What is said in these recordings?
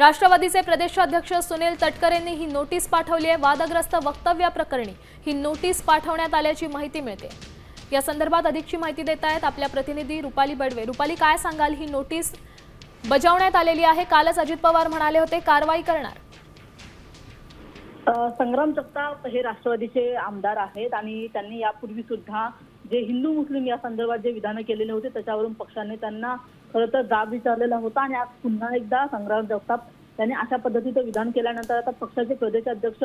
राष्ट्रवादीचे प्रदेशाध्यक्ष सुनील तटकरेंनी ही नोटीस पाठवली आहे. वादग्रस्त वक्तव्याप्रकरणी ही नोटीस पाठवण्यात आल्याची माहिती मिळते. या संदर्भात अधिकची माहिती देत आहेत आपल्या प्रतिनिधी रुपाली बडवे. रुपाली काय सांगाल? ही नोटीस बजावण्यात आलेली आहे. कालच अजित पवार म्हणाले होते कारवाई करणार. संग्राम जगताप हे राष्ट्रवादीचे आमदार आहेत आणि त्यांनी यापूर्वी सुद्धा जे हिंदू मुस्लिम या संदर्भात जे विधानं केलेले होते त्याच्यावरून पक्षाने त्यांना खरं तर जाब विचारलेला होता आणि आज पुन्हा एकदा संग्राम जगताप त्यांनी अशा पद्धतीचं विधान केल्यानंतर आता पक्षाचे प्रदेशाध्यक्ष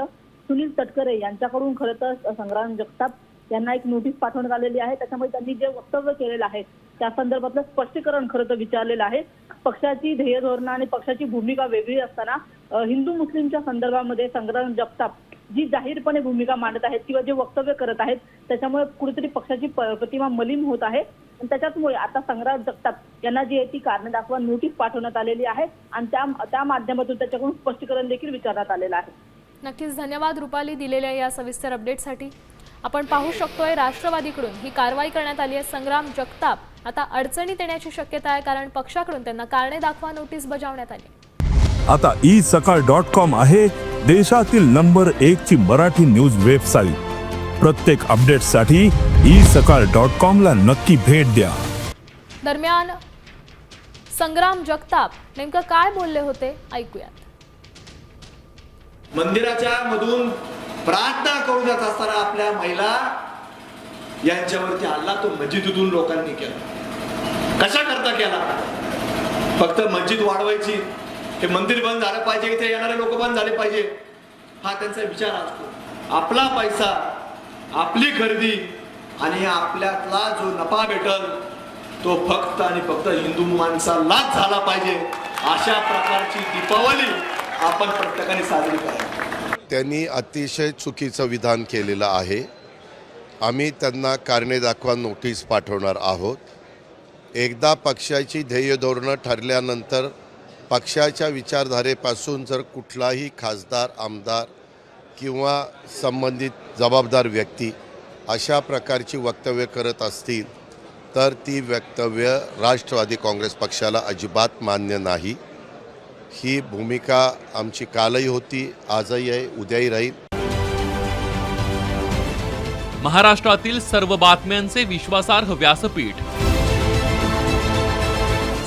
सुनील तटकरे यांच्याकडून खरं तर संग्राम जगताप यांना एक नोटीस पाठवण्यात आलेली आहे. त्याच्यामुळे त्यांनी जे वक्तव्य केलेलं आहे त्या संदर्भातलं स्पष्टीकरण खरं तर विचारलेलं आहे. पक्षाची ध्येय धोरणं आणि पक्षाची भूमिका वेगळी असताना हिंदू मुस्लिमच्या संदर्भामध्ये संग्राम जगताप जी जाहीरपणे भूमिका मांडत आहेत किंवा जे वक्तव्य करत आहेत त्याच्यामुळे कुठेतरी पक्षाची प्रतिमा मलिन होत आहे. आणि त्याच्याचमुळे आता संग्राम जगताप यांना जी आहे ती कारणे दाखवा नोटीस पाठवण्यात आलेली आहे आणि त्या त्या माध्यमातून त्याच्याकडून स्पष्टीकरण देखील विचारण्यात आलेलं आहे. नक्कीच धन्यवाद रुपाली दिलेल्या या सविस्तर अपडेटसाठी आपण पाहू शकतोय राष्ट्रवादीकडून ही कारवाई करण्यात आली आहे. संग्राम जगताप आता अडचणीत येण्याची शक्यता आहे कारण पक्षाकडून त्यांना कारणे दाखवा नोटीस बजावण्यात आली. आता ई सकाळ डॉट कॉम आहे देशातील नंबर एक ची मराठी न्यूज वेबसाईट प्रत्येक अपडेटसाठी ई सकाळ डॉट कॉम ला नक्की भेट द्या. दरम्यान संग्राम जगताप नेमकं काय बोलले होते? ऐकूयात. मंदिराच्या मधून प्रार्थना करू जात असताना आपल्या महिला यांच्यावरती हल्ला तो मस्जिदीतून लोकांनी केला. कशा करता केला? फक्त मस्जिद वाढवायची हे मंदिर बंद झालं पाहिजे इथे येणारे लोक बंद झाले पाहिजे हा त्यांचा विचार असतो. आपला पैसा आपली खरेदी आणि आपल्यातला जो नफा भेटल तो फक्त आणि फक्त हिंदू माणसालाच झाला पाहिजे. अशा प्रकारची दीपावली आपण प्रत्येकाने साजरी करावी. त्यांनी अतिशय चुकीचं विधान केलेलं आहे. आम्ही त्यांना कारणे दाखवा नोटीस पाठवणार आहोत. एकदा पक्षाची ध्येय धोरणं ठरल्यानंतर पक्षाच्या विचारधारेपासून जर कुठलाही खासदार आमदार किंवा संबंधित जबाबदार व्यक्ती अशा प्रकारची वक्तव्य करत असतील तर ती वक्तव्य राष्ट्रवादी काँग्रेस पक्षाला अजिबात मान्य नाही. ही भूमिका आमची कालही होती आजही आहे उद्याही राहील. महाराष्ट्रातील सर्व बातम्यांचे विश्वासार्ह व्यासपीठ.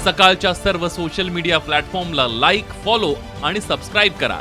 सकाळच्या सर्व सोशल मीडिया प्लॅटफॉर्मला लाईक फॉलो आणि सबस्क्राईब करा.